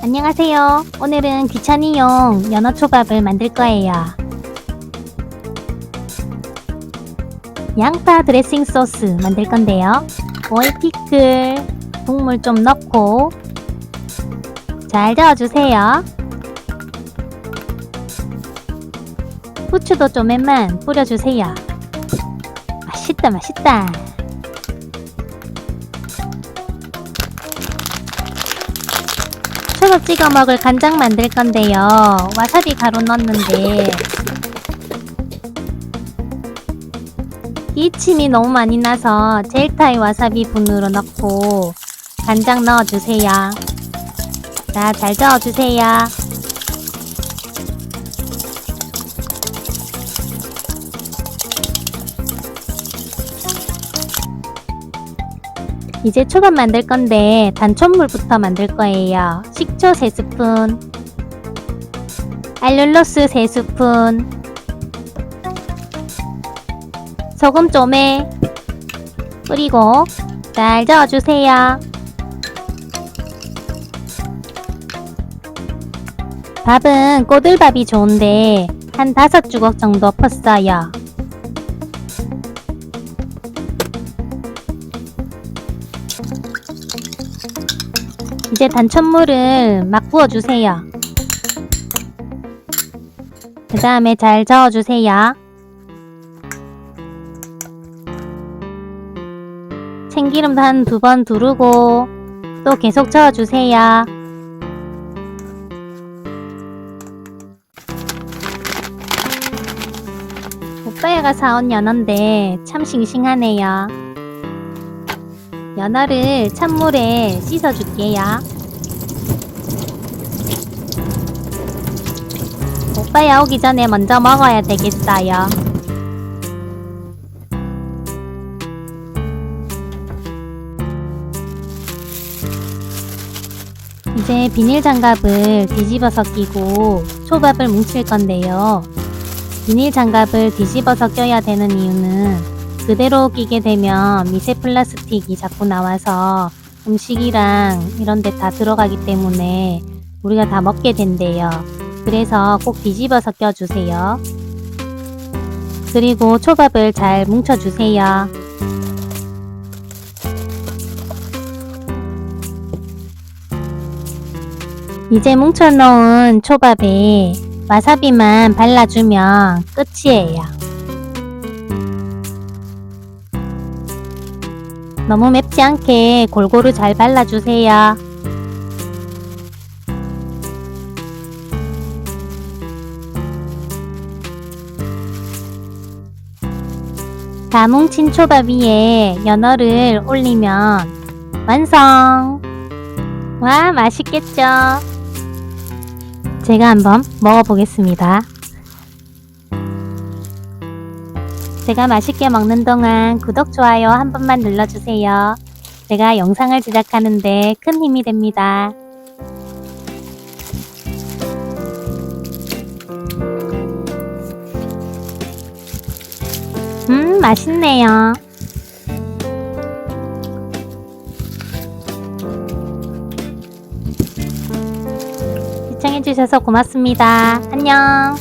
안녕하세요. 오늘은 귀차니용 연어 초밥을 만들 거예요. 양파 드레싱 소스 만들 건데요. 오일 피클, 국물 좀 넣고 잘 저어주세요. 후추도 좀만 뿌려주세요. 맛있다 맛있다. 초밥 찍어 먹을 간장 만들 건데요. 와사비 가루 넣었는데 기침이 너무 많이 나서 젤타이 와사비 분으로 넣고 간장 넣어주세요. 자, 잘 저어주세요. 이제 초밥 만들 건데 단촛물부터 만들 거예요. 식초 3스푼, 알룰로스 3스푼, 소금 좀에 뿌리고 잘 저어주세요. 밥은 꼬들밥이 좋은데 한 다섯 주걱 정도 펐어요. 이제 단촛물을 막 부어주세요. 그 다음에 잘 저어주세요. 참기름도 한 두 번 두르고 또 계속 저어주세요. 오빠야가 사온 연어인데 참 싱싱하네요. 연어를 찬물에 씻어줄게요. 오빠야 오기 전에 먼저 먹어야 되겠어요. 이제 비닐 장갑을 뒤집어서 끼고 초밥을 뭉칠 건데요. 비닐 장갑을 뒤집어서 껴야 되는 이유는 그대로 끼게 되면 미세 플라스틱이 자꾸 나와서 음식이랑 이런 데 다 들어가기 때문에 우리가 다 먹게 된대요. 그래서 꼭 뒤집어서 껴주세요. 그리고 초밥을 잘 뭉쳐주세요. 이제 뭉쳐놓은 초밥에 와사비만 발라주면 끝이에요. 너무 맵지 않게 골고루 잘 발라주세요. 다 뭉친 초밥 위에 연어를 올리면 완성! 와, 맛있겠죠? 제가 한번 먹어보겠습니다. 제가 맛있게 먹는 동안 구독, 좋아요 한 번만 눌러주세요. 제가 영상을 제작하는데 큰 힘이 됩니다. 음, 맛있네요. 시청해주셔서 고맙습니다. 안녕.